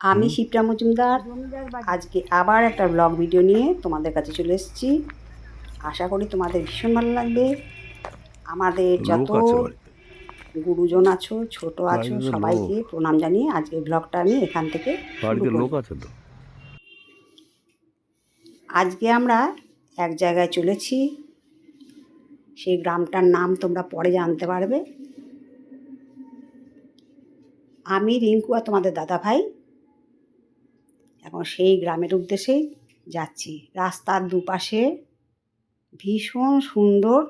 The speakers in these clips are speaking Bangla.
আমি শিপ্রা মজুমদার। আজকে আবার একটা ব্লগ ভিডিও নিয়ে তোমাদের কাছে চলে এসেছি। আশা করি তোমাদের ভীষণ ভালো লাগবে। আমাদের যত গুরুজন আছো ছোট আছো সবাইকে প্রণাম জানিয়ে আজকে ব্লগটা আমি এখান থেকে আজকে আমরা এক জায়গায় চলেছি। সেই গ্রামটার নাম তোমরা পরে জানতে পারবে। আমি রিঙ্কু আর তোমাদের দাদা ভাই এখন সেই গ্রামের উদ্দেশ্যেই যাচ্ছি। রাস্তার দুপাশে ভীষণ সুন্দর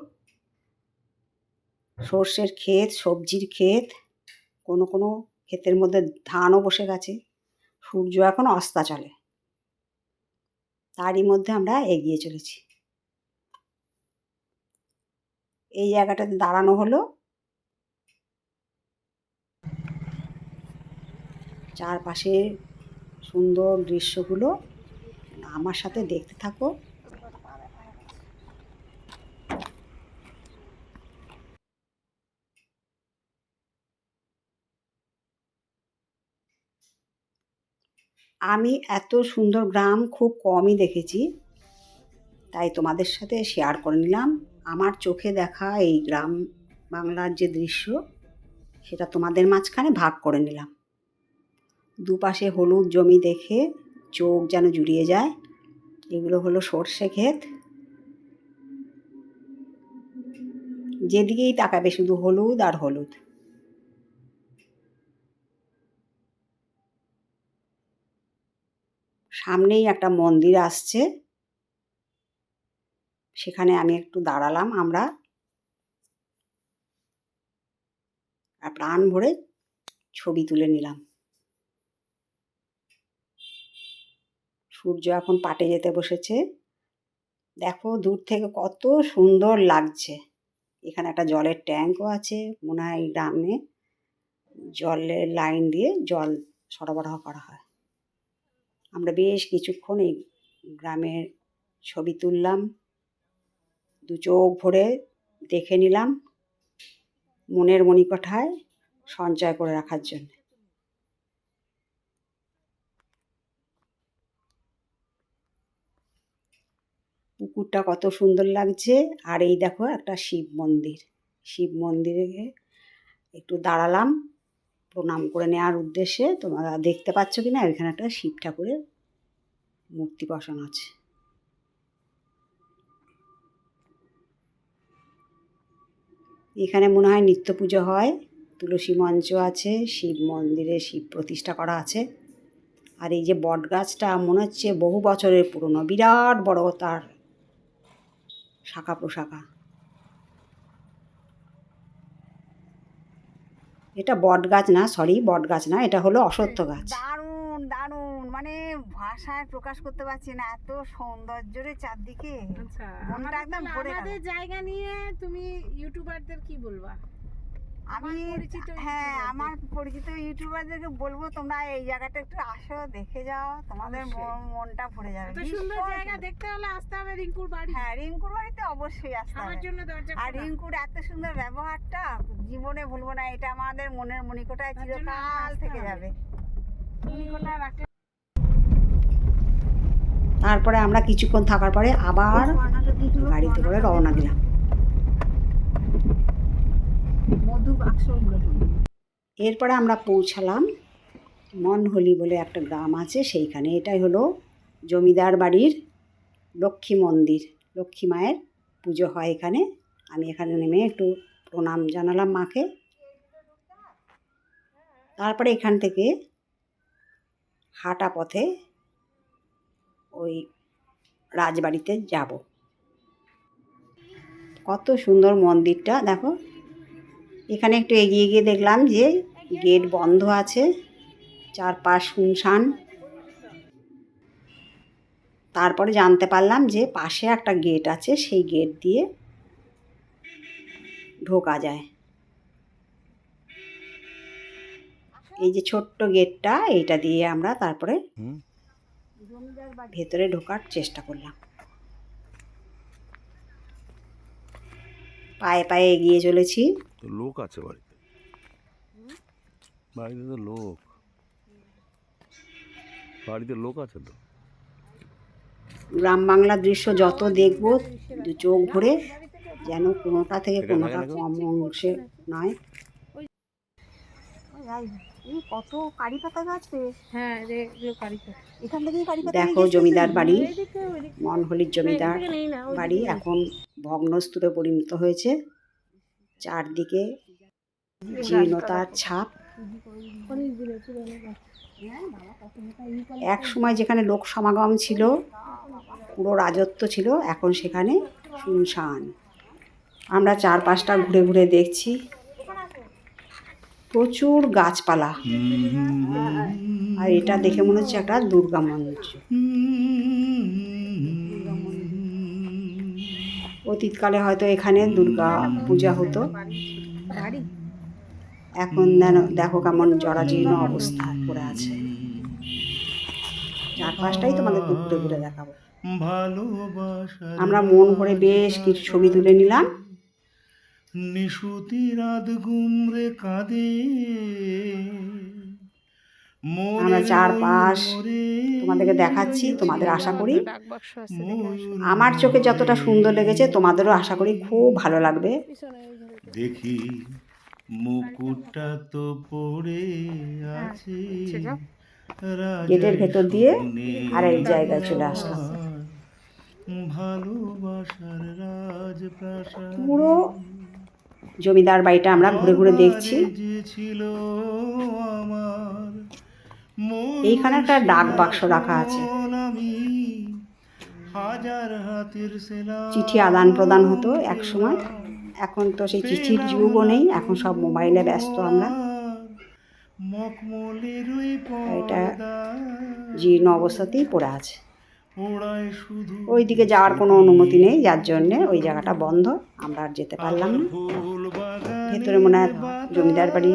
সর্ষের ক্ষেত, সবজির ক্ষেত, কোনো কোনো ক্ষেতের মধ্যে ধানও বসে গেছে। সূর্য এখন অস্তা চলে তারই মধ্যে আমরা এগিয়ে চলেছি। এই জায়গাটাতে দাঁড়ানো হলো। চারপাশে সুন্দর দৃশ্যগুলো আমার সাথে দেখতে থাকো। আমি এত সুন্দর গ্রাম খুব কমই দেখেছি, তাই তোমাদের সাথে শেয়ার করে নিলাম। আমার চোখে দেখা এই গ্রাম বাংলার যে দৃশ্য, সেটা তোমাদের মাঝখানে ভাগ করে নিলাম। দুপাশে হলুদ জমি দেখে চোখ যেন জুড়িয়ে যায়। এগুলো হলো সর্ষে ক্ষেত। যেদিকেই তাকাবে শুধু হলুদ আর হলুদ। সামনেই একটা মন্দির আসছে। সেখানে আমি একটু দাঁড়ালাম আমরা। আর প্রাণ ভরে ছবি তুলে নিলাম। সূর্য এখন পাটে যেতে বসেছে। দেখো দূর থেকে কত সুন্দর লাগছে। এখানে একটা জলের ট্যাঙ্কও আছে মনে হয় গ্রামে। জলের লাইন দিয়ে জল সরবরাহ করা হয়। আমরা বেশ কিছুক্ষণ এই গ্রামের ছবি তুললাম। দু চোখ ভরে দেখে নিলাম মনের মণিকঠায় সঞ্চয় করে রাখার জন্য। পুকুরটা কত সুন্দর লাগছে। আর এই দেখো একটা শিব মন্দির। শিব মন্দিরে একটু দাঁড়ালাম, প্রণাম করে নেওয়ার উদ্দেশ্যে। তোমরা দেখতে পাচ্ছ কি না এখানে একটা শিব ঠাকুরের মূর্তি বসানো আছে। এখানে মনে হয় নিত্য পুজো হয়। তুলসী মঞ্চ আছে, শিব মন্দিরে শিব প্রতিষ্ঠা করা আছে। আর এই যে বট গাছটা মনে হচ্ছে বহু বছরের পুরনো, বিরাট বড় তার। শাখা প্রশাখা। এটা বট গাছ না সরি বট গাছ না এটা হলো অসত্য গাছ। দারুণ দারুণ মানে ভাষায় প্রকাশ করতে পারছি না এত সৌন্দর্যের চারদিকে। আচ্ছা মনটা একদম ভরে জায়গা নিয়ে তুমি ইউটিউবারদের কি বলবা? আমি হ্যাঁ আমার পরিচিত ইউটিউবারদেরকে বলব তোমরা এই জায়গাটা একটু আসো দেখে যাও তোমাদের মনটা ভরে যাবে। সুন্দর জায়গা দেখতে হলে আসতে হবে রিঙ্কুর বাড়ি। হ্যাঁ রিঙ্কুর বাড়িতে অবশ্যই আসতে হবে। জন্য দরজা আর রিঙ্কুর এত সুন্দর ব্যবহারটা জীবনে ভুলবো না এটা আমাদের মনের মণিকোটায় চিরকাল থেকে যাবে। রাখলে তারপরে আমরা কিছুক্ষণ থাকার পরে আবার গাড়িতে করে রওনা দিলাম মধু বাক্স এরপরে আমরা পৌঁছালাম মনহলি বলে একটা গ্রাম আছে, সেইখানে। এটাই হলো জমিদার বাড়ির লক্ষ্মী মন্দির। লক্ষ্মী মায়ের পুজো হয় এখানে। আমি এখানে নেমে একটু প্রণাম জানালাম মাকে। তারপরে এখান থেকে হাঁটা পথে ওই রাজবাড়িতে যাব। কত সুন্দর মন্দিরটা, দেখো। এখানে একটু এগিয়ে গিয়ে দেখলাম যে গেট বন্ধ আছে চারপাশ শুনশান। তারপরে জানতে পারলাম যে পাশে একটা গেট আছে সেই গেট দিয়ে ঢোকা যায়। এই যে ছোট্ট গেটটা এইটা দিয়ে আমরা তারপরে ভেতরে ঢোকার চেষ্টা করলাম। পায়ে পায়ে এগিয়ে চলেছি। তো লোক আছে বাড়িতে? বাড়িতে তো লোক। বাড়িতে লোক আছে তো? গ্রাম বাংলার দৃশ্য যত দেখব দু চোখ ভরে যেন কোনোটা থেকে কোনোটা? কম অংশে নয়। কত কারি পাতা গাছ রে। হ্যাঁ রে এগুলো কারিতে এখান থেকেই কারি পাতা দেখো জমিদার বাড়ি। মনহলির জমিদার না ওই বাড়ি। এখন ভগ্নস্তূপে পরিণত হয়েছে। চারদিকে জীর্ণতার ছাপ। এক সময় যেখানে লোক সমাগম ছিল পুরো রাজত্ব ছিল এখন সেখানে শুনশান। আমরা চার পাঁচটা ঘুরে ঘুরে দেখছি। প্রচুর গাছপালা। আর এটা দেখে মনে হচ্ছে একটা দুর্গা মন্দির। অতীতকালে হয়তো এখানে দুর্গা পূজা হতো। এখন যেন দেখো কেমন জরাজীর্ণ অবস্থা পড়ে আছে। চার পাঁচটাই তোমাদেরকে ঘুরে ঘুরে দেখাবো আমরা মন করে বেশ কিছু ছবি তুলে নিলাম। নিশুতি রাত গুমরে কাঁদে। আমরা চারপাশ তোমাদেরকে দেখাচ্ছি তোমাদের আশা করি। আমার চোখে যতটা সুন্দর লেগেছে তোমাদেরও আশা করি খুব ভালো লাগবে। দেখি মুকুটটা তো পড়ে আছে। আচ্ছা, গেটের ভেতর দিয়ে আর এই জায়গায় চলে আসলাম। ভালোবাসার রাজপ্রাসাদ। পুরো জমিদার বাড়িটা আমরা ঘুরে ঘুরে দেখছি। এইখানে একটা ডাক বাক্স রাখা আছে। চিঠি আদান প্রদান হতো এক সময়। এখন তো সেই চিঠির যুগও নেই এখন সব মোবাইলে ব্যস্ত আমরা। এটা জীর্ণ অবস্থাতেই পড়ে আছে। ওই দিকে যাওয়ার কোনো অনুমতি নেই যার জন্যে ওই জায়গাটা বন্ধ আমরা আর যেতে পারলাম না। ভেতরে মনে হয় জমিদার বাড়ি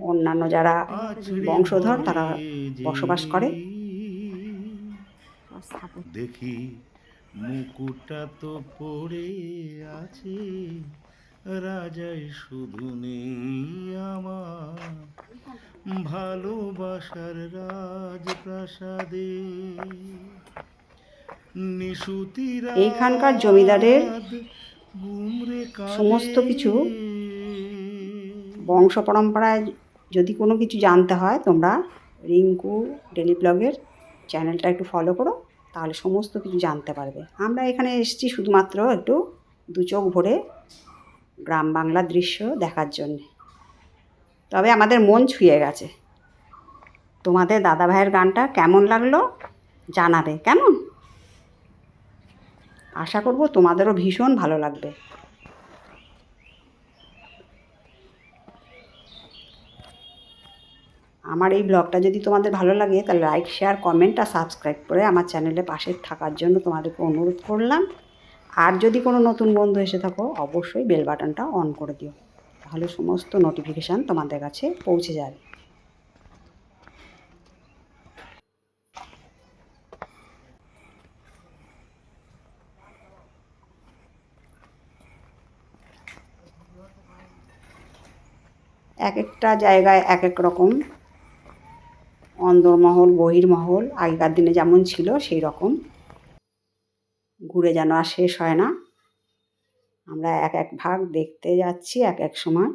অন্যান্য যারা বংশধর তারা বসবাস করে দেখি মুকুটটা তো পড়ে আছে রাজাই শুধু নেই আমার ভালোবাসার রাজপ্রাসাদে এইখানকার জমিদারের। সমস্ত কিছু বংশ পরম্পরায় যদি কোনো কিছু জানতে হয় তোমরা রিঙ্কু ডেলি ব্লগের চ্যানেলটা একটু ফলো করো তাহলে সমস্ত কিছু জানতে পারবে। আমরা এখানে এসেছি শুধুমাত্র একটু দু চোখ ভরে গ্রাম বাংলার দৃশ্য দেখার জন্যে। তবে আমাদের মন ছুঁয়ে গেছে। তোমাদের দাদা ভাইয়ের গানটা কেমন লাগল জানাবে কেমন? আশা করব তোমাদেরও ভীষণ ভালো লাগবে। আমার এই ব্লগটা যদি তোমাদের ভালো লাগে, তাহলে লাইক শেয়ার কমেন্ট আর সাবস্ক্রাইব করে আমার চ্যানেলে পাশে থাকার জন্য তোমাদেরকে অনুরোধ করলাম। আর যদি কোনো নতুন বন্ধু এসে থাকো, অবশ্যই বেল বাটনটা অন করে দিও। তাহলে সমস্ত নোটিফিকেশান তোমাদের কাছে পৌঁছে যাবে এক একটা জায়গায় এক এক রকম অন্দরমহল, বহির্মহল, আগেকার দিনে যেমন ছিল সেই রকম। ঘুরে যেন আর শেষ হয় না। আমরা এক এক ভাগ দেখতে যাচ্ছি এক এক সময়।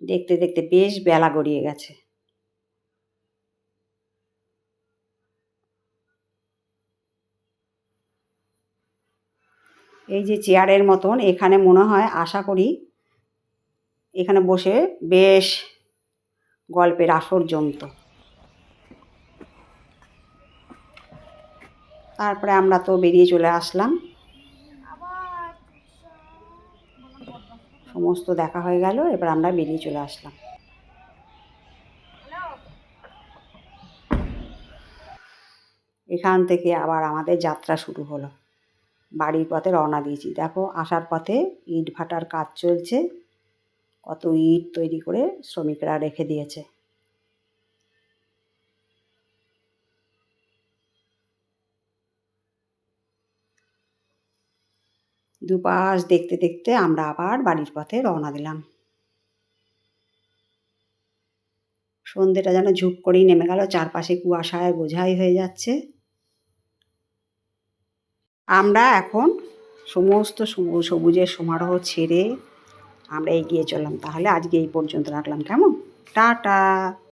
দেখতে দেখতে বেশ বেলা গড়িয়ে গেছে। এই যে চেয়ারের মতন, এখানে মনে হয়, আশা করি এখানে বসে বেশ গল্পের আসর জমতো। তারপরে আমরা তো বেরিয়ে চলে আসলাম। সমস্ত দেখা হয়ে গেল, এবার আমরা বেরিয়ে চলে আসলাম। এখান থেকে আবার আমাদের যাত্রা শুরু হলো। বাড়ির পথে রওনা দিয়েছি। দেখো, আসার পথে ইট ভাটার কাজ চলছে। কত ইট তৈরি করে শ্রমিকরা রেখে দিয়েছে। দুপাশ দেখতে দেখতে আমরা আবার বাড়ির পথে রওনা দিলাম। সন্ধেটা যেন ঝুপ করেই নেমে গেল, চারপাশে কুয়াশায় বোঝাই হয়ে যাচ্ছে। আমরা এখন সমস্ত সবু- সবুজের সমারোহ ছেড়ে আমরা এগিয়ে চললাম। তাহলে আজকে এই পর্যন্ত রাখলাম। কেমন? টাটা!